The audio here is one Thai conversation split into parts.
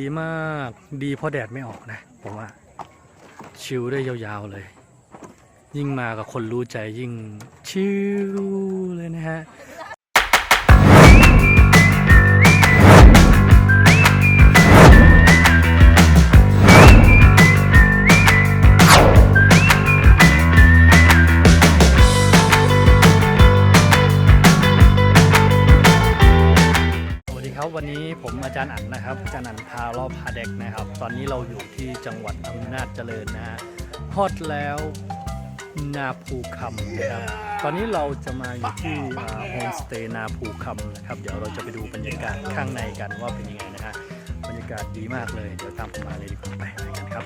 ดีมากดีเพราะแดดไม่ออกนะผมว่า ชิลได้ยาวๆเลย ยิ่งมากับคนรู้ใจยิ่งชิลเลยนะฮะ วันนี้ผมอาจารย์อั๋นนะครับอาจารย์อั๋นพารอบพาเด็กนะครับ ตอนนี้เราอยู่ที่จังหวัดอำนาจเจริญนะฮะฮอตแล้วนาภูคำนะครับตอนนี้เราจะมาอยู่ที่โฮมสเตย์นาภูคำนะครับ เดี๋ยวเราจะไปดูบรรยากาศข้างในกันว่าเป็นยังไงนะฮะบรรยากาศดีมากเลย เดี๋ยวตามผมมาเลยดีกว่าไปกันครับ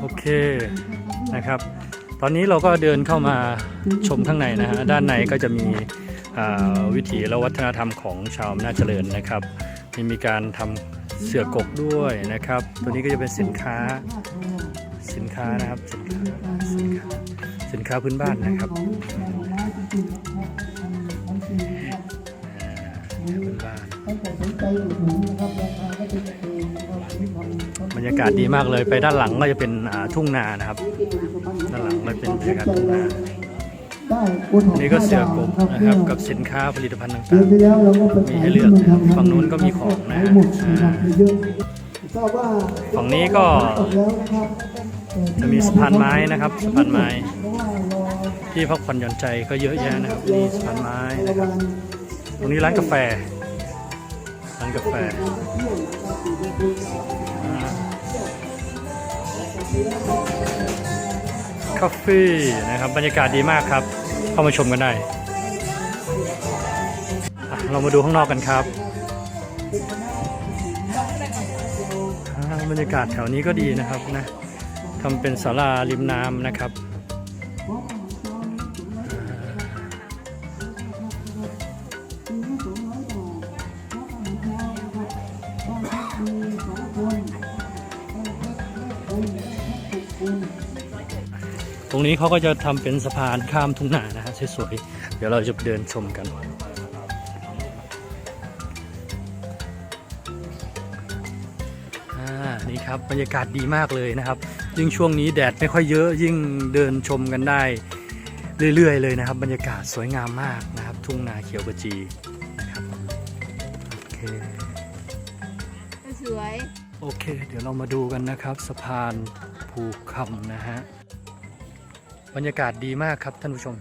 โอเคนะครับ ตอนนี้เราก็เดินเข้ามาชมข้างในนะฮะด้านในก็จะมี วิถีและวัฒนธรรมของชาวอำนาจเจริญนะครับมีมีการทำเสือกกด้วยนะครับ ตัวนี้ก็จะเป็นสินค้าสินค้านะครับสินค้าสินค้าสินค้าพื้นบ้านนะครับอ่าพื้นบ้านบรรยากาศดีมากเลยไปด้านหลังก็จะเป็นอ่าทุ่งนานะครับ ด้านหลังมันเป็นบรรยากาศทุ่งนาอั นนี้ก็เสือกกนะครับกับสินค้าผลิตภัณฑ์ต่างๆมีให้เลือกนะครับฝั่งนู้นก็มีของนะฮะอ่าฝั่งนี้ก็จะมีสะพานไม้นะครับสะพานไม้ ที่พักผ่อนหย่อนใจก็เยอะแยะนะครับนี่สะพานไม้นะครับตรงนี้ร้านกาแฟร้านกาแฟอ่า คาเฟ่นะครับบรรยากาศดีมากครับ เข้ามาชมกันได้เรามาดูข้างนอกกันครับบรรยากาศแถวนี้ก็ดีนะครับนะทำเป็นศาลาริมน้ำนะครับ รงนี้เขาก็จะทำเป็นสะพานข้ามทุ่งนานะฮะสวยๆเดี๋ยวเราจะเดินชมกันอ่านี่ครับบรรยากาศดีมากเลยนะครับ ยิ่งช่วงนี้แดดไม่ค่อยเยอะยิ่งเดินชมกันได้ เรื่อยๆเลยนะครับ บรรยากาศสวยงามมากนะครับ ทุ่งนาเขียวกระจีนะครับโอเคสวย โอเค เดี๋ยวเรามาดูกันนะครับ สะพานภูคำนะฮะ บรรยากาศดีมากครับท่านผู้ชม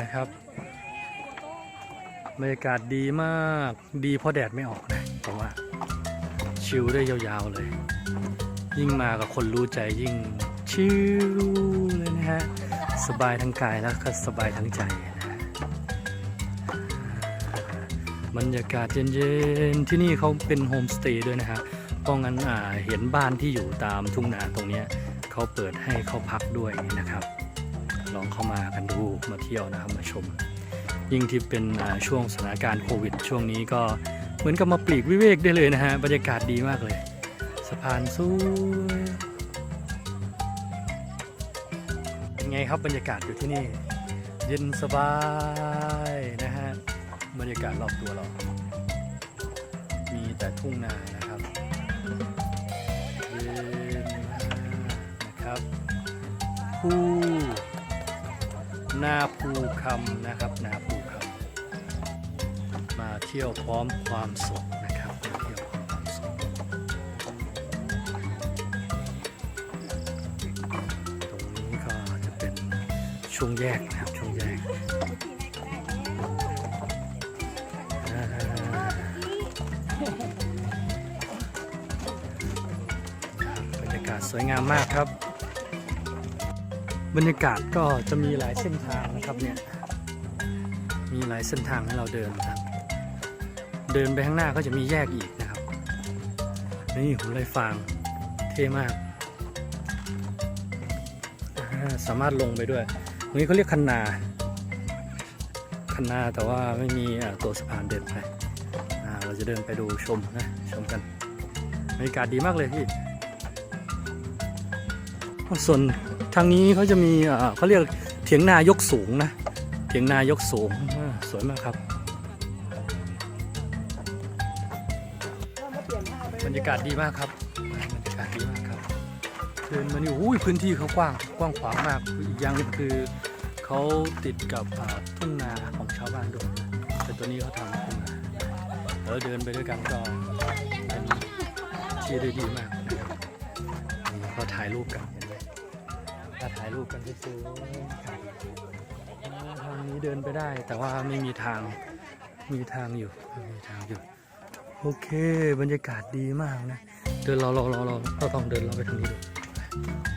นะครับ บรรยากาศดีมากดีเพราะแดดไม่ออกนะผมว่าชิลได้ยาวๆเลย ยิ่งมากับคนรู้ใจยิ่งชิลเลยนะฮะสบายทั้งกายแล้วก็สบายทั้งใจนะบรรยากาศเย็นๆที่นี่เขาเป็นโฮมสเตย์ด้วยนะฮะเพราะงั้นเห็นบ้านที่อยู่ตามทุ่งนาตรงเนี้ย เขาเปิดให้เข้าพักด้วยนะครับ ลองเข้ามากันดูมาเที่ยวนะครับมาชม ยิ่งที่เป็นช่วงสถานการณ์โควิด ช่วงนี้ก็เหมือนกับมาปลีกวิเวกได้เลยนะฮะบรรยากาศดีมากเลย สะพานสวยเป็นไงครับบรรยากาศอยู่ที่นี่ เย็นสบายนะฮะบรรยากาศรอบตัวเรา มีแต่ทุ่งนานะ นะครับภูนาภูคำนะครับนาภูคำมาเที่ยวพร้อมความสุขนะครับมาเที่ยวพร้อมความสุขตรงนี้ก็จะเป็นช่วงแยกนะครับช่วงแยกาบรรยากาศสวยงามมากครับ บรรยากาศก็จะมีหลายเส้นทางนะครับเนี่ยมีหลายเส้นทางให้เราเดินครับ เดินไปข้างหน้าก็จะมีแยกอีกนะครับนี่หัวไรฟางเท่มากสามารถลงไปด้วยตรงนี้เขาเรียกคันนาคันนาแต่ว่าไม่มีตัวสะพานเดินไปเราจะเดินไปดูชมนะชมกันบรรยากาศดีมากเลยพี่ ส่วนทางนี้เขาจะมีเขาเรียกเถียงนายกสูงนะ เถียงนายกสูงสวยมากครับ บรรยากาศดีมากครับบรรยากาศดีมากครับเดินมานี่อุ้ยพื้นที่เขากว้างกว้างขวางมากอีกอย่างนึงคือเขาติดกับทุ่งนาของชาวบ้านด้วยแต่ตัวนี้เขาทำทุ่งนาเดี๋ยวเดินไปด้วยกันก็เป็นที่ได้ดีมากนะครับเขาถ่ายรูปกัน มถ้าถ่ายรูปกันสวยๆครับอ่าทางนี้เดินไปได้ แต่ว่าไม่มีทาง มีทางอยู่ มีทางอยู่ โอเค บรรยากาศดีมากนะ เดินราเราเราเราเราต้องเดินราไปทางนี้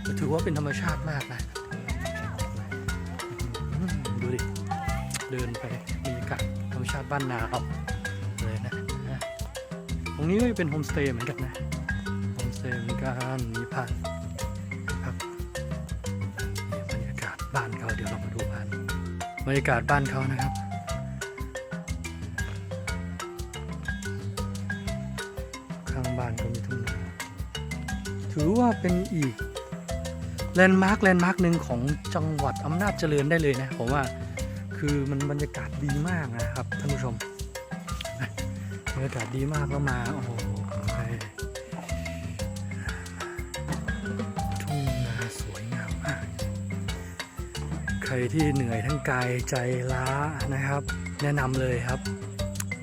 ดูถือว่าเป็นธรรมชาติมากนะ ดูดิ เดินไปบรรยากาศธรรมชาติบ้านนาเอาเลยนะ ตรงนี้ก็จะเป็นโฮมสเตย์เหมือนกันนะ โฮมสเตย์เหมือนกัน มีพัก บ้านเขาเดี๋ยวเรามาดูบ้านบรรยากาศบ้านเขานะครับข้างบ้านก็มีทุ่งนาถือว่าเป็นอีกแลนด์มาร์คแลนด์มาร์คหนึ่งของจังหวัดอำนาจเจริญได้เลยนะผมว่าคือมันบรรยากาศดีมากนะครับท่านผู้ชมบรรยากาศดีมากแล้วมาโอ้โห รที่เหนื่อยทั้งกายใจล้านะครับ แนะนำเลยครับ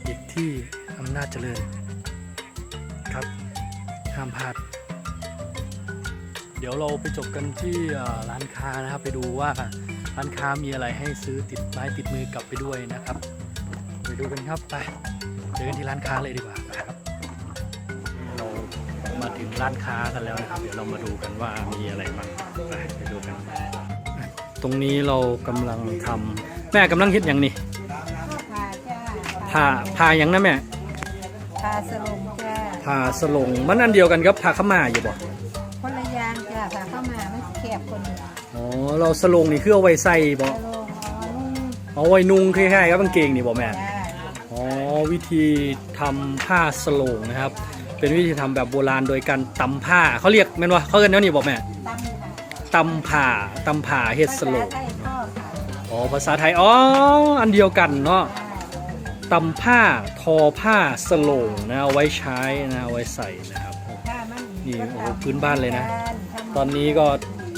อีกที่อำนาจเจริญครับห้ามพลาดเดี๋ยวเราไปจบกันที่ร้านค้านะครับ ไปดูว่าร้านค้ามีอะไรให้ซื้อติดไม้ติดมือกลับไปด้วยนะครับ ไปดูกันครับไปเจอกันที่ร้านค้าเลยดีกว่าครับเรามาถึงร้านค้ากันแล้วนะครับ เดี๋ยวเรามาดูกันว่ามีอะไรบ้างไป ตรงนี้เรากำลังทำแม่กำลังคิดอย่างนี้ผ่าจ้าผ่าผ่าอย่างนะแม่ผ่าสลงจ้าผ่าสลงมันอันเดียวกันกับผ่าขาวม่าอยู่บ่คนละอยางจ้าผ่าเข้ามาไม่แคบคนเดียวอ๋อเราสลงนี่คือเอาไว้ใส่บ่สลงเอานุ่งเอาไว้นุ่งคล้ายๆกับกางเกงนี่บ่แม่ จ้าอ๋อวิธีทำผ้าสโลงนะครับ เป็นวิธีทำแบบโบราณโดยการตำผ้าเขาเรียกแม่นว่าเขาเรียกแนวนี้บอกแม่ตั้มค่ะ ตำผ้าตำผ้าเฮ็ดสโลงภาษาไทยพ่อค่ะอ๋อภาษาไทยอ๋ออันเดียวกันเนาะจ้าตำผ้าทอผ้าสโลงนะเอาไว้ใช้นะเอาไว้ใส่นะครับผ้ามันนี่ก็โอ้โหตำพื้นบ้านเลยนะทำตอนนี้ก็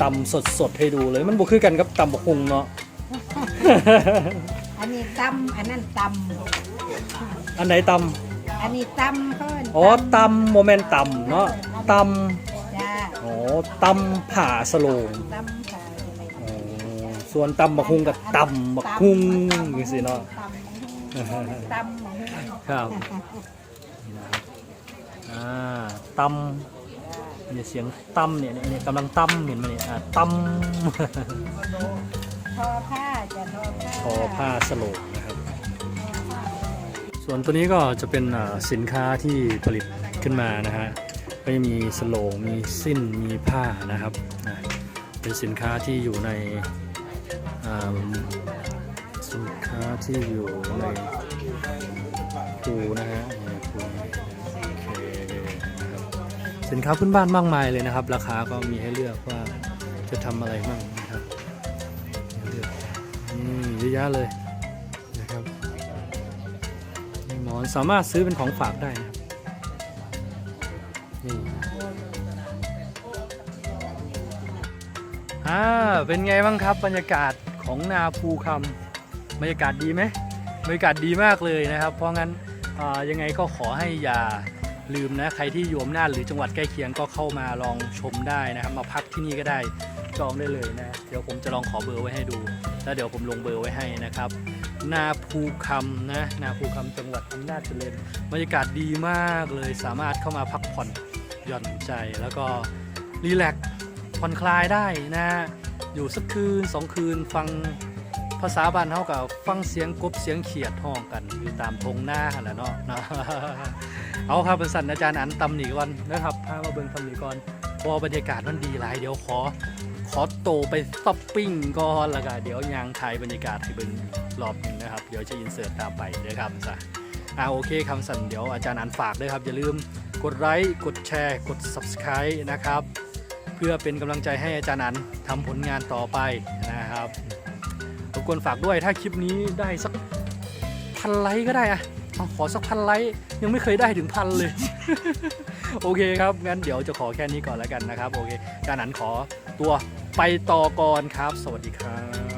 ตำสดๆให้ดูเลยมันบ่คือกันกับตำบกฮุงเนาะ อันนี้ตั้มอันนั้นตั้มอันไหนตอันนี้ตั้มเพิ่นำอ๋อตำโมเมนตำเนาะตำจ้าอ๋อ ตำผ่าสโลงตั้มค่ะอ๋อส่วนตำบักฮุงกับตำบักฮุงอย่างสิเนาะตั้มครับอ่าตำเนี่ยเสียงตำเนี่ยเนี่ยเนี่ยกำลังตำเห็นไหมเนี่ยอ่าตทอผ้าจะทอผ้าำทอผ้าสโลงนะครับ ส่วนตัวนี้ก็จะเป็นอ่าสินค้าที่ผลิตขึ้นมานะฮะ ก็จะมีสโลงมีสิ้นมีผ้านะครับเป็นสินค้าที่อยู่ในสินค้าที่อยู่ในปูนะฮะปูสินค้าพื้นบ้านมากมายเลยนะครับ ราคาก็มีให้เลือกว่าจะทำอะไรบ้างนะครับเลือกเยอะแยะเลยนะครับมีหมอนสามารถซื้อเป็นของฝากได้นะครับ นี่อ่าเป็นไงบ้างครับบรรยากาศของนาภูคำบรรยากาศดีไหมบรรยากาศดีมากเลยนะครับ เพราะงั้นยังไงก็ขอให้อย่าลืมนะใครที่อยู่อำนาจหรือจังหวัดใกล้เคียงก็เข้ามาลองชมได้นะครับ มาพักที่นี่ก็ได้จองได้เลยนะ เดี๋ยวผมจะลองขอเบอร์ไว้ให้ดู แล้วเดี๋ยวผมลงเบอร์ไว้ให้นะครับ นาภูคำนะนาภูคำจังหวัดอำนาจเจริญบรรยากาศดีมากเลยสามารถเข้ามาพักผ่อนหย่อนใจแล้วก็รีแลกซ์ผ่อนคลายได้นะอยู่สักคืนสองคืนฟังภาษาบ้านเท่ากับฟังเสียงกบเสียงเขียดห้องกันอยู่ตามทงหน้าแหละเนาะเนะเอาครับเป็นสันอาจารย์อันตำหนีก่อนนะครับพามาเบิ่งตำหนีก่อนเพอบรรยากาศมันดีหลายเดี๋ยวขอ ขอโตไปซอปปิ้งก่อนละกันเดี๋ยวยางถ่ายบรรยากาศให้เบิ่งรอบหนึ่งนะครับ เดี๋ยวจะอินเสิร์ตตามไปนะครับจ้ะอ่าโอเคคำสั่นเดี๋ยวอาจารย์อันฝากด้วยครับ อย่าลืมกดไลค์กดแชร์ กด Subscribe นะครับ เพื่อเป็นกำลังใจให้อาจารย์อันทำผลงานต่อไปนะครับรบกวนฝากด้วยถ้าคลิปนี้ได้สักพันไลค์ก็ได้อะเอขอสักพันไลค์ยังไม่เคยได้ถึงพันเลย โอเคครับ งั้นเดี๋ยวจะขอแค่นี้ก่อนแล้วกันนะครับ โอเค การนันขอตัว ไปต่อก่อนครับ สวัสดีครับ